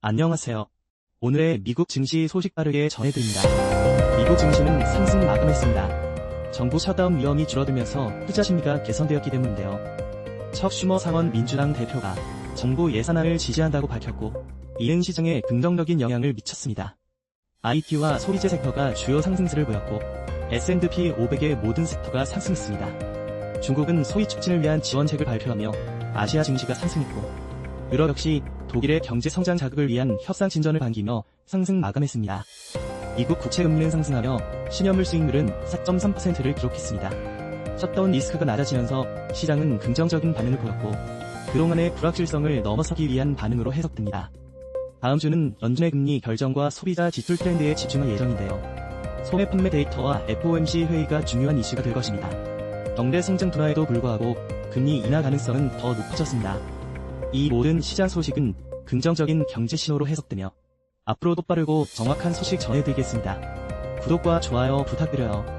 안녕하세요. 오늘의 미국 증시 소식 빠르게 전해드립니다. 미국 증시는 상승 마감했습니다. 정부 셧다운 위험이 줄어들면서 투자 심리가 개선되었기 때문인데요. 척 슈머 상원 민주당 대표가 정부 예산안을 지지한다고 밝혔고 이행 시장에 긍정적인 영향을 미쳤습니다. IT와 소비재 섹터가 주요 상승세를 보였고 S&P 500의 모든 섹터가 상승했습니다. 중국은 소비 촉진을 위한 지원책을 발표하며 아시아 증시가 상승했고 유럽 역시 독일의 경제 성장 자극을 위한 협상 진전을 반기며 상승 마감했습니다. 미국 국채 금리는 상승하며 신현물 수익률은 4.3%를 기록했습니다. 셧다운 리스크가 낮아지면서 시장은 긍정적인 반응을 보였고 그동안의 불확실성을 넘어서기 위한 반응으로 해석됩니다. 다음 주는 연준의 금리 결정과 소비자 지출 트렌드에 집중할 예정인데요. 소매 판매 데이터와 FOMC 회의가 중요한 이슈가 될 것입니다. 경제 성장 둔화에도 불구하고 금리 인하 가능성은 더 높아졌습니다. 이 모든 시장 소식은 긍정적인 경제 신호로 해석되며 앞으로도 빠르고 정확한 소식 전해드리겠습니다. 구독과 좋아요 부탁드려요.